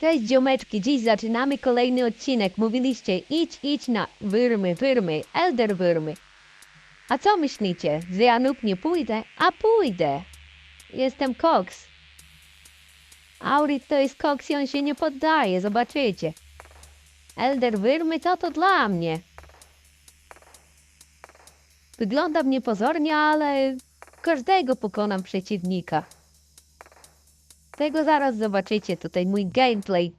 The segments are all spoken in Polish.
Cześć ziomeczki, dziś zaczynamy kolejny odcinek. Mówiliście idź, idź na wyrmy, wyrmy, elder wyrmy. A co myślicie, że ja nie pójdę? A pójdę. Jestem Cox. Aurit to jest Cox i on się nie poddaje, zobaczycie. Elder wyrmy to to dla mnie. Wyglądam niepozornie, ale każdego pokonam przeciwnika. Tego zaraz zobaczycie, tutaj mój gameplay.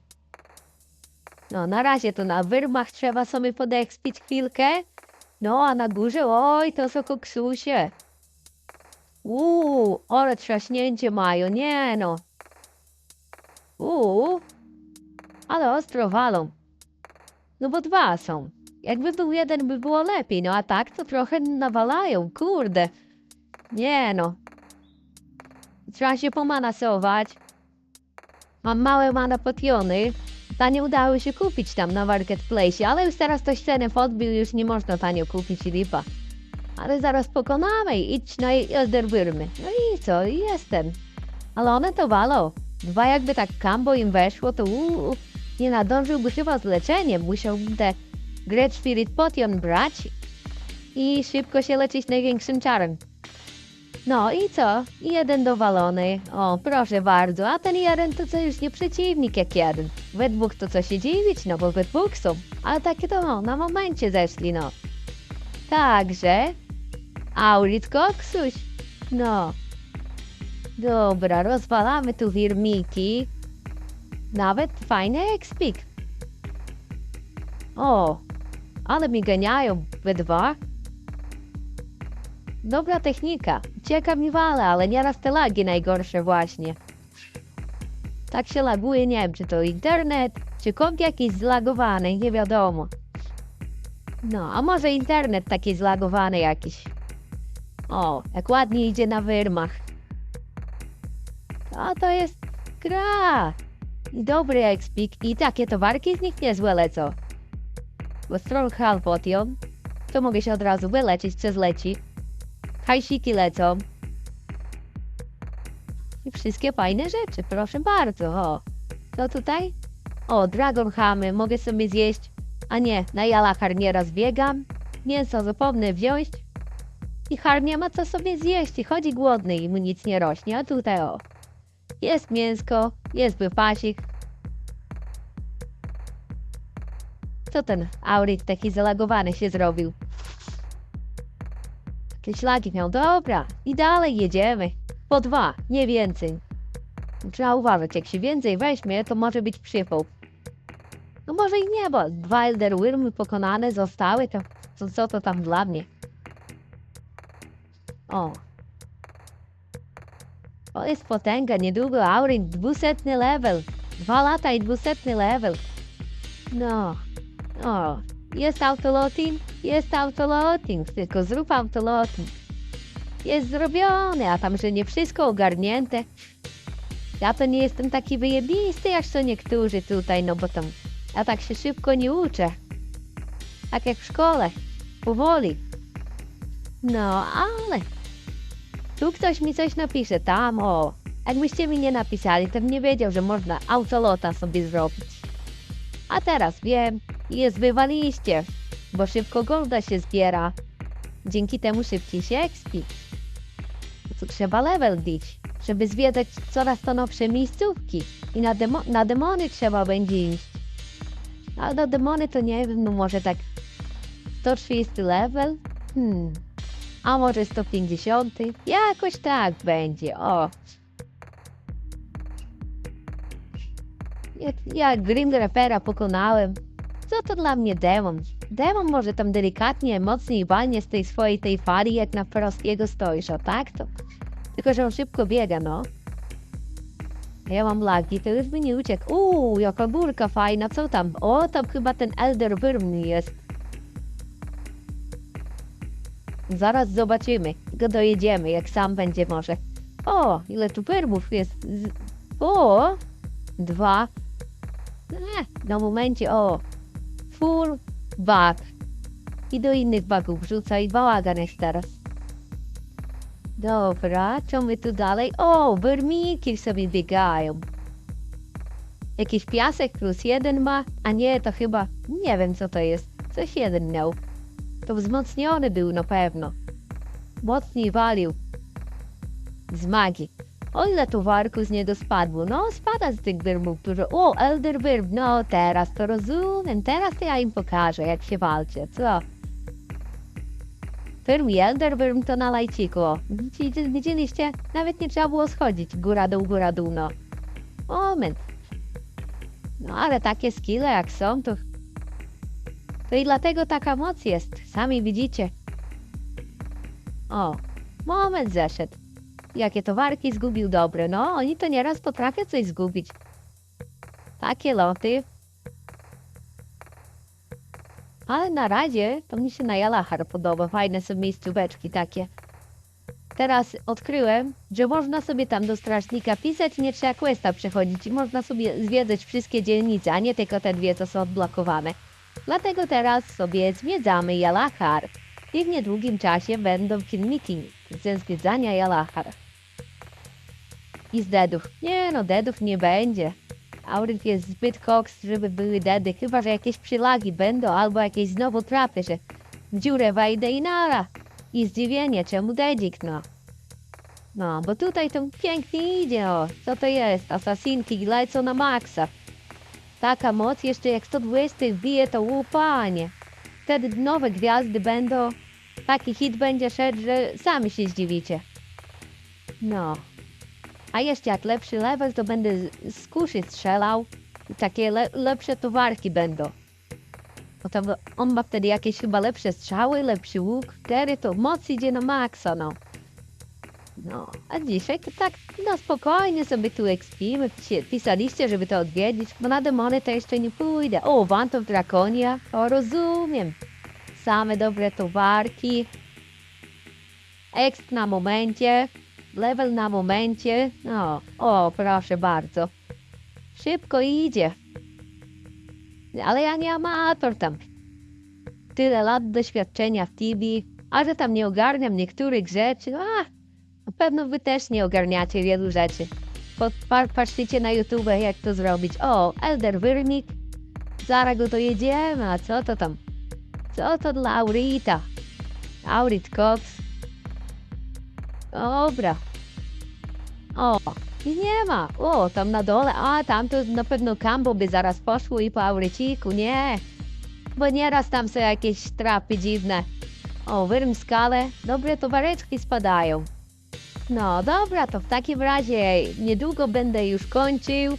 No, na razie to na wyrmach trzeba sobie podekspić chwilkę. No, a na górze, oj, to są koksusie. Uuu, ale trzaśnięcie mają, nie no. Uuu, ale ostro walą. No bo dwa są. Jakby był jeden, by było lepiej, no a tak to trochę nawalają, kurde. Nie no. Trzeba się pomanasować. Mam małe mana potiony. Ta nie udało się kupić tam na marketplace, ale już teraz to cenę podbił, już nie można tanio kupić lipa. Ale zaraz pokonamy, idź Elder Wyrmy. No i co, i jestem. Ale one to walą. Dwa jakby tak kambo im weszło, to uuu, nie nadążyłby chyba z leczeniem. Musiałbym te Great Spirit Potion brać i szybko się leczyć największym czarem. No i co? Jeden dowalony. O, proszę bardzo. A ten jeden to co już nie przeciwnik jak jeden. We dwóch to co się dziwić, no bo we dwóch są. Ale takie to na momencie zeszli, no. Także... Aurit koksuś. No. Dobra, rozwalamy tu wirmiki. Nawet fajny ekspik. O, ale mi ganiają we dwa. Dobra technika. Cieka mi wala, ale nieraz te lagi najgorsze właśnie. Tak się laguje, nie wiem, czy to internet, czy komp jakiś zlagowany, nie wiadomo. No, a może internet taki zlagowany jakiś. O, jak ładnie idzie na wyrmach. A to jest gra. I dobry ekspik, i takie towarki z nich niezłe lecą. Bo Strong Hall Potion, to mogę się od razu wyleczyć, co zleci. Hajsiki lecą. I wszystkie fajne rzeczy, proszę bardzo. O, co tutaj? O, Dragon Hamy, mogę sobie zjeść. A nie, na Jalachar nieraz biegam. Mięso zapomnę wziąć. I Har nie ma co sobie zjeść i chodzi głodny i mu nic nie rośnie. A tutaj o, jest mięsko, jest wypasik. Co ten Aurik taki zalagowany się zrobił? Jakieś lagi miał. Dobra, i dalej jedziemy. Po dwa, nie więcej. Trzeba uważać, jak się więcej weźmie, to może być przypał. No może i nie, bo dwa Elder Wyrmy pokonane zostały, to, to co to tam dla mnie? O. To jest potęga, niedługo Aurin, dwusetny level. Dwa lata i dwusetny level. No. O, jest autoloting? Jest autoloting, tylko zrób autoloting. Jest zrobione, a tam, że nie wszystko ogarnięte. Ja to nie jestem taki wyjebisty, jak to niektórzy tutaj, no bo tam ja tak się szybko nie uczę. Tak jak w szkole. Powoli. No, ale... Tu ktoś mi coś napisze, tam, o. Jakbyście mi nie napisali, to bym nie wiedział, że można autolota sobie zrobić. A teraz wiem, jest wywaliście, bo szybko golda się zbiera. Dzięki temu szybciej się expi. Trzeba level bić, żeby zwiedzać coraz to nowsze miejscówki. I na, demo na demony trzeba będzie iść. Ale na demony to nie wiem, no może tak 130 level? Hmm. A może 150? Jakoś tak będzie, o. Jak, jak Grim pokonałem, co to dla mnie demon? Demon może tam delikatnie, mocniej walnie z tej swojej tej fali, jak na Frostiego stoisz, a tak to? Tylko, że on szybko biega, no. Ja mam lagi, to już by nie uciekł. Uuu, jaka górka fajna, co tam? O, tam chyba ten Elder Wyrm jest. Zaraz zobaczymy, go dojedziemy, jak sam będzie może. O, ile tu wyrmów jest. Z... O, dwa. E, na momencie, o. Full bug. I do innych bugów wrzuca i bałagan jest teraz. Dobra, co my tu dalej? O, wyrmiki sobie biegają. Jakiś piasek plus jeden ma, a nie, to chyba, nie wiem co to jest. Coś jeden miał. To wzmocniony był na pewno. Mocniej walił. Z magii. O ile towarku z niego? No, spada z tych wyrmów, którzy... O, Elder Wyrm, no teraz to rozumiem. Teraz to ja im pokażę, jak się walczy, co? Wyrm i Elder Wyrm to na lajciku. Widzicie- Widzieliście? Nawet nie trzeba było schodzić. Góra dół, góra dół, no. Moment. No ale takie skille jak są, to... To i dlatego taka moc jest. Sami widzicie. O, moment zeszedł. Jakie towarki zgubił dobre. No, oni to nieraz potrafią coś zgubić. Takie loty. Ale na razie to mi się na Jalachar podoba. Fajne są miejscóweczki takie. Teraz odkryłem, że można sobie tam do strażnika pisać i nie trzeba questa przechodzić i można sobie zwiedzać wszystkie dzielnice, a nie tylko te dwie, co są odblokowane. Dlatego teraz sobie zwiedzamy Jalachar i w niedługim czasie będą filmiki ze zwiedzania Jalachar. I z dedów. Nie no, dedów nie będzie. Auryt jest zbyt koks, żeby były dedy, chyba że jakieś przylagi będą albo jakieś znowu trapy, że w dziurę wejdę i nara. I zdziwienie, czemu dedzik, no. No, bo tutaj to pięknie idzie, o. Co to jest? Asasinki lecą na maksa. Taka moc jeszcze jak 120 wbije to łupanie. Wtedy nowe gwiazdy będą. Taki hit będzie szedł, że sami się zdziwicie. No. A jeszcze jak lepszy level, to będę z- kuszy strzelał. I takie le lepsze towarki będą. Bo tam on ma wtedy jakieś chyba lepsze strzały, lepszy łuk. Wtedy to moc idzie na maksa, no. No, a dzisiaj to tak na spokojnie sobie tu ekspimy. Pisaliście, żeby to odwiedzić, bo na demony to jeszcze nie pójdę. O, Wantów Drakonia, to rozumiem. Same dobre towarki. Exp na momencie, level na momencie. No, o, proszę bardzo. Szybko idzie. Ale ja nie amator tam. Tyle lat doświadczenia w Tibi, a że tam nie ogarniam niektórych rzeczy, a na pewno wy też nie ogarniacie wielu rzeczy. Pod, pa, patrzycie na YouTube, jak to zrobić. O, Elder Wyrmik. Zaraz go dojedziemy, a co to tam? Co to dla Aurita? Aurit Cox. Dobra. O, i nie ma. O, tam na dole. A, tam to na pewno kambo by zaraz poszło i po Auriciku. Nie. Bo nieraz tam są jakieś trapy dziwne. O, wyrm skale. Dobre towareczki spadają. No dobra, to w takim razie niedługo będę już kończył,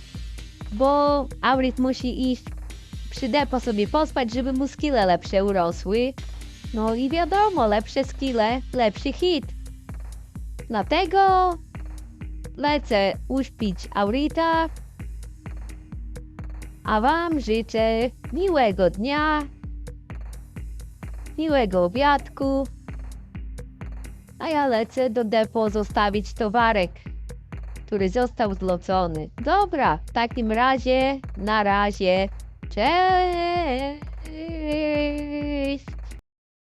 bo Aurit musi iść przy depo sobie pospać, żeby mu skille lepsze urosły. No i wiadomo, lepsze skille, lepszy hit. Dlatego lecę uśpić Aurita, a wam życzę miłego dnia, miłego obiadku, a ja lecę do depo zostawić towarek, który został zlocony. Dobra, w takim razie, na razie, cześć!